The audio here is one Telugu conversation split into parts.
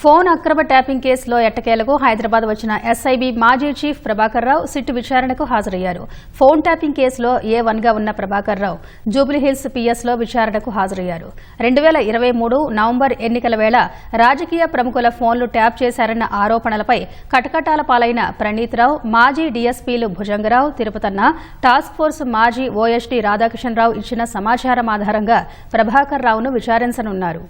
ఫోన్ అక్రమ ట్యాపింగ్ కేసులో ఎట్టకేలకు హైదరాబాద్ వచ్చిన ఎస్ఐబి మాజీ చీఫ్ ప్రభాకర్ రావు సిట్ విచారణకు హాజరయ్యారు. ఫోన్ ట్యాపింగ్ కేసులో ఏ వన్గా ఉన్న ప్రభాకర్ రావు జూబ్లీహిల్స్ పీఎస్లో విచారణకు హాజరయ్యారు. రెండు వేల ఇరవై మూడు నవంబర్ ఎన్నికల వేళ రాజకీయ ప్రముఖుల ఫోన్లు ట్యాప్ చేశారన్న ఆరోపణలపై కటకటాల పాలైన ప్రణీత్ రావు మాజీ డీఎస్పీలు భుజంగరావు తిరుపతన్న టాస్క్ ఫోర్స్ మాజీ ఓఎస్డీ రాధాకిషన్ రావు ఇచ్చిన సమాచారం ఆధారంగా ప్రభాకర్ రావును విచారించనున్నారు.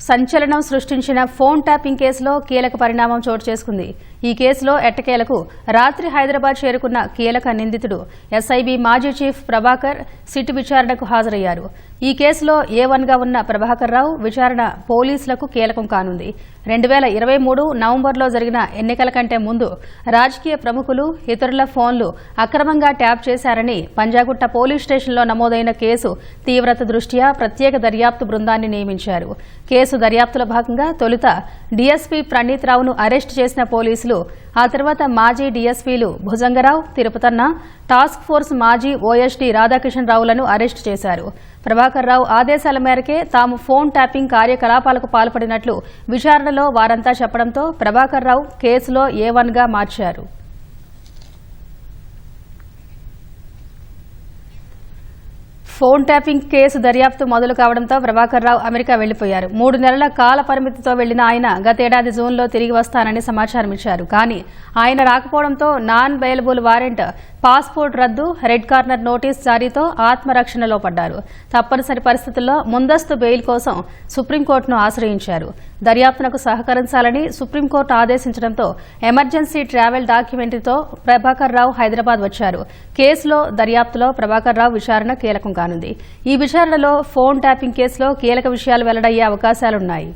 సంచలనం సృష్టించిన ఫోన్ ట్యాపింగ్ కేసులో కీలక పరిణామం చోటు చేసుకుంది. ఈ కేసులో ఎట్టకేలకు రాత్రి హైదరాబాద్ చేరుకున్న కీలక నిందితుడు ఎస్ఐబి మాజీ చీఫ్ ప్రభాకర్ సిట్ విచారణకు హాజరయ్యారు. ఈ కేసులో ఏ వన్గా ఉన్న ప్రభాకర్ రావు విచారణ పోలీసులకు కీలకం కానుంది. రెండు వేల ఇరవై మూడు నవంబర్లో జరిగిన ఎన్నికల కంటే ముందు రాజకీయ ప్రముఖులు ఇతరుల ఫోన్లు అక్రమంగా ట్యాప్ చేశారని పంజాగుట్ట పోలీస్ స్టేషన్లో నమోదైన కేసు తీవ్రత దృష్ట్యా ప్రత్యేక దర్యాప్తు బృందాన్ని నియమించారు. కేసు దర్యాప్తులో భాగంగా తొలుత డీఎస్పీ ప్రణీత్ రావును అరెస్టు చేసిన పోలీసులు ఆ తర్వాత మాజీ డీఎస్పీలు భుజంగరావు తిరుపతన్న టాస్క్ ఫోర్స్ మాజీ ఓఎస్డీ రాధాకిషన్ రావులను అరెస్టు చేశారు. ప్రభాకర్ రావు ఆదేశాల మేరకే తాము ఫోన్ ట్యాపింగ్ కార్యకలాపాలకు పాల్పడినట్లు విచారణలో వారంతా చెప్పడంతో ప్రభాకర్ రావు కేసులో ఏ వన్గా మార్చారు. ఫోన్ ట్యాపింగ్ కేసు దర్యాప్తు మొదలు కావడంతో ప్రభాకర్ రావు అమెరికా వెళ్ళిపోయారు మూడు నెలల కాల పరిమితితో వెళ్ళిన ఆయన గతేడాది జూన్లో తిరిగి వస్తానని సమాచారం ఇచ్చారు కానీ ఆయన రాకపోవడంతో నాన్ బెయిలబుల్ వారెంట్ పాస్పోర్ట్ రద్దు రెడ్ కార్నర్ నోటీస్ జారీతో ఆత్మరక్షణలో పడ్డారు. తప్పనిసరి పరిస్థితుల్లో ముందస్తు బెయిల్ కోసం సుప్రీంకోర్టును ఆశ్రయించారు. దర్యాప్తునకు సహకరించాలని సుప్రీంకోర్టు ఆదేశించడంతో ఎమర్జెన్సీ ట్రావెల్ డాక్యుమెంటరీతో ప్రభాకర్ రావు హైదరాబాద్ వచ్చారు. కేసులో దర్యాప్తులో ప్రభాకర్ రావు విచారణ కీలకం కానుంది. ఈ విచారణలో ఫోన్ ట్యాపింగ్ కేసులో కీలక విషయాలు వెల్లడయ్యే అవకాశాలున్నాయి.